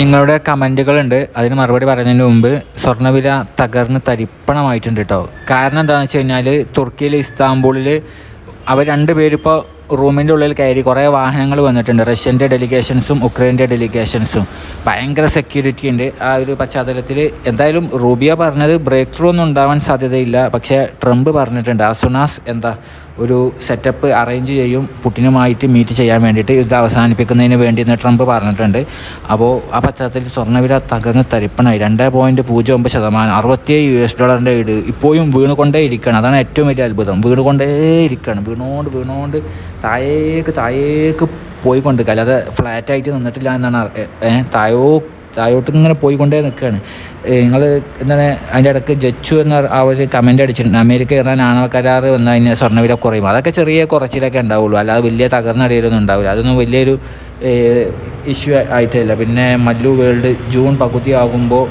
നിങ്ങളുടെ കമന്റുകളുണ്ട് അതിന് മറുപടി പറയുന്നതിന് മുമ്പ് സ്വർണവില തകർന്ന് തരിപ്പണമായിട്ടുണ്ട് കേട്ടോ കാരണം എന്താണെന്ന് വെച്ച് കഴിഞ്ഞാൽ തുർക്കിയിൽ ഇസ്താംബൂളിൽ അവർ രണ്ട് പേരിപ്പോൾ റൂമിന്റെ ഉള്ളിൽ കയറി കുറേ വാഹനങ്ങൾ വന്നിട്ടുണ്ട്. റഷ്യന്റെ ഡെലിഗേഷൻസും ഉക്രൈന്റെ ഡെലിഗേഷൻസും. ഭയങ്കര സെക്യൂരിറ്റി ഉണ്ട്. ആ ഒരു പശ്ചാത്തലത്തിൽ എന്തായാലും റൂബിയ പറഞ്ഞത് ബ്രേക്ക് ത്രൂ ഒന്നും ഉണ്ടാവാൻ സാധ്യതയില്ല. പക്ഷേ ട്രംപ് പറഞ്ഞിട്ടുണ്ട്. അസുനാസ് എന്താ ഒരു സെറ്റപ്പ് അറേഞ്ച് ചെയ്യും പുട്ടിനുമായിട്ട് മീറ്റ് ചെയ്യാൻ വേണ്ടിയിട്ട് യുദ്ധം അവസാനിപ്പിക്കുന്നതിന് വേണ്ടി എന്ന് ട്രംപ് പറഞ്ഞിട്ടുണ്ട്. അപ്പോൾ ആ പശ്ചാത്തലത്തിൽ സ്വർണവില തകർന്ന് തരിപ്പണായി. രണ്ട് പോയിന്റ് പൂജ്യം ഒമ്പത് ശതമാനം അറുപത്തിയേഴ് യു എസ് ഡോളറിന്റെ ഇട് ഇപ്പോഴും വീണുകൊണ്ടേ ഇരിക്കുകയാണ് അതാണ് ഏറ്റവും വലിയ അത്ഭുതം. വീണുകൊണ്ടേ ഇരിക്കുകയാണ് വീണുകൊണ്ട് വീണുകൊണ്ട് താഴേക്ക് താഴേക്ക് പോയിക്കൊണ്ടിരിക്കുക. അല്ലാതെ ഫ്ലാറ്റായിട്ട് നിന്നിട്ടില്ല എന്നാണ് താഴോ താഴോട്ട് ഇങ്ങനെ പോയിക്കൊണ്ടേ നിൽക്കുകയാണ്. നിങ്ങൾ എന്താണ് അതിന്റെ ഇടയ്ക്ക് ജച്ചു എന്ന ആ ഒരു കമന്റ് അടിച്ചിട്ടുണ്ട്. അമേരിക്ക ഇറാൻ ആണവ കരാർ വന്നു കഴിഞ്ഞാൽ സ്വർണവില കുറയും. അതൊക്കെ ചെറിയ കുറച്ചിലൊക്കെ ഉണ്ടാവുള്ളൂ. അല്ലാതെ വലിയ തകർന്നടിയിലൊന്നും ഉണ്ടാവില്ല. അതൊന്നും വലിയൊരു ഇഷ്യൂ ആയിട്ടില്ല പിന്നെ മല്ലു വേൾഡ് ജൂൺ പകുതി ആകുമ്പോൾ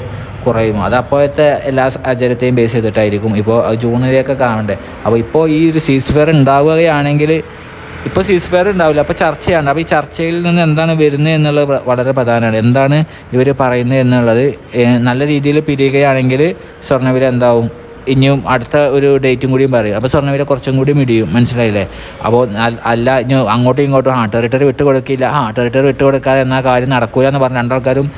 കുറയും. അത് അപ്പോഴത്തെ എല്ലാ സാഹചര്യത്തെയും ബേസ് ചെയ്തിട്ടായിരിക്കും. ഇപ്പോൾ ജൂണിലേക്ക് കാണണ്ടേ. അപ്പോൾ ഇപ്പോൾ ഈ ഒരു സീസ് ഫെയർ ഉണ്ടാവുകയാണെങ്കിൽ ഇപ്പോൾ സീസ് ഫയർ ഉണ്ടാവില്ല. അപ്പോൾ ചർച്ചയാണ്. അപ്പോൾ ഈ ചർച്ചയിൽ നിന്ന് എന്താണ് വരുന്നത് എന്നുള്ളത് വളരെ പ്രധാനമാണ്. എന്താണ് ഇവർ പറയുന്നത് എന്നുള്ളത് നല്ല രീതിയിൽ പിരിയുകയാണെങ്കിൽ സ്വർണവില എന്താവും? ഇനിയും അടുത്ത ഒരു ഡേറ്റും കൂടിയും പറയും. അപ്പോൾ സ്വർണവില കുറച്ചും കൂടി ഇടിയും മനസ്സിലായില്ലേ? അപ്പോൾ അല്ല ഇനി അങ്ങോട്ടും ഇങ്ങോട്ടും ആ ടെറിട്ടറി വിട്ട് കൊടുക്കില്ല. ആ ടെറിട്ടറി വിട്ട് കൊടുക്കാതെ എന്നാൽ കാര്യം നടക്കൂല എന്ന് പറഞ്ഞ രണ്ടാൾക്കാരും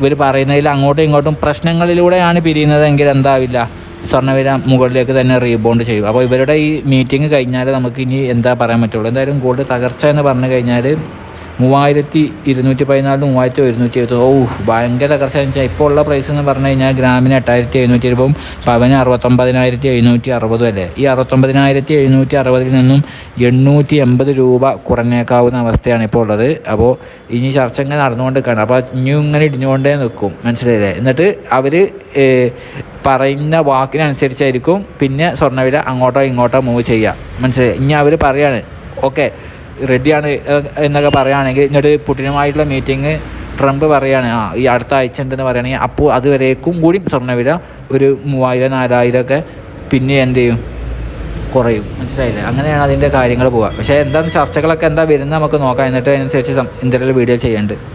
ഇവർ പറയുന്നതിൽ അങ്ങോട്ടും ഇങ്ങോട്ടും പ്രശ്നങ്ങളിലൂടെയാണ് പിരിയുന്നതെങ്കിൽ എന്താവില്ല? സ്വർണവില മുകളിലേക്ക് തന്നെ റീബൗണ്ട് ചെയ്യും. അപ്പോൾ ഇവരുടെ ഈ മീറ്റിംഗ് കഴിഞ്ഞാൽ നമുക്ക് ഇനി എന്താ പറയാൻ പറ്റുള്ളൂ. എന്തായാലും ഗോൾഡ് തകർച്ച എന്ന് പറഞ്ഞു കഴിഞ്ഞാൽ മൂവായിരത്തി ഇരുന്നൂറ്റി പതിനാല് മൂവായിരത്തി ഒരുന്നൂറ്റി എഴുപത്തി ഓ ഭയങ്കര തകർച്ച വെച്ചാൽ ഇപ്പോൾ ഉള്ള പ്രൈസ് എന്ന് പറഞ്ഞു കഴിഞ്ഞാൽ ഗ്രാമിന് എട്ടായിരത്തി എഴുന്നൂറ്റി ഇരുപതും പവന് അറുപത്തൊമ്പതിനായിരത്തി എഴുന്നൂറ്റി അറുപതും അല്ലേ? ഈ അറുപത്തൊമ്പതിനായിരത്തി എഴുന്നൂറ്റി അറുപതിൽ നിന്നും എണ്ണൂറ്റി എൺപത് രൂപ കുറഞ്ഞേക്കാവുന്ന അവസ്ഥയാണ് ഇപ്പോൾ ഉള്ളത്. അപ്പോൾ ഇനി ചർച്ച ഇങ്ങനെ നടന്നുകൊണ്ട് നിൽക്കുകയാണ് അപ്പോൾ ഇനിയും ഇങ്ങനെ ഇടിഞ്ഞുകൊണ്ടേ നിൽക്കും. മനസ്സിലായില്ലേ? എന്നിട്ട് അവർ പറയുന്ന വാക്കിനനുസരിച്ചായിരിക്കും പിന്നെ സ്വർണവില അങ്ങോട്ടോ ഇങ്ങോട്ടോ മൂവ് ചെയ്യുക മനസ്സിലായി? ഇനി അവർ പറയാണ് ഓക്കെ റെഡിയാണ് എന്നൊക്കെ പറയുകയാണെങ്കിൽ എന്നിട്ട് പുട്ടിനുമായിട്ടുള്ള മീറ്റിംഗ് ട്രംപ് പറയുകയാണ്. ആ ഈ അടുത്ത ആഴ്ച ഉണ്ടെന്ന് പറയുകയാണെങ്കിൽ അപ്പോൾ അതുവരേക്കും കൂടി സ്വർണവില ഒരു മൂവായിരം നാലായിരം ഒക്കെ പിന്നെ എന്ത് ചെയ്യും? കുറയും. മനസ്സിലായില്ലേ? അങ്ങനെയാണ് അതിന്റെ കാര്യങ്ങൾ പോവുക. പക്ഷേ എന്താണ് ചർച്ചകളൊക്കെ എന്താ വരുന്നത് നമുക്ക് നോക്കാം. എന്നിട്ട് അതിനനുസരിച്ച് എന്തെങ്കിലും വീഡിയോ ചെയ്യുന്നുണ്ട്